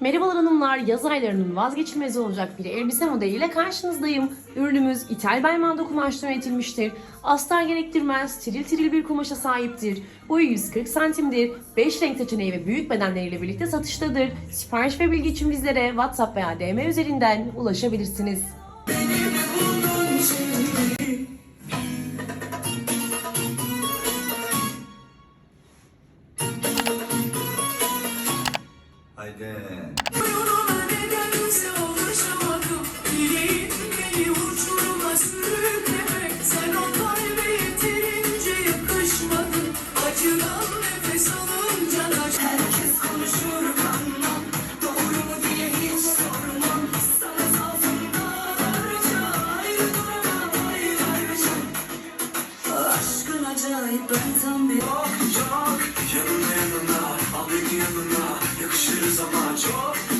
Merhabalar hanımlar, yaz aylarının vazgeçilmezi olacak bir elbise modeliyle karşınızdayım. Ürünümüz İthal Belmando kumaştan üretilmiştir. Astar gerektirmez, tiril tiril bir kumaşa sahiptir. Boyu 140 santimdir, 5 renk seçeneği ve büyük bedenleriyle birlikte satıştadır. Sipariş ve bilgi için bizlere WhatsApp veya DM üzerinden ulaşabilirsiniz. Aylarca Aşkın acayip ben tam bir Çok çok yanına so much.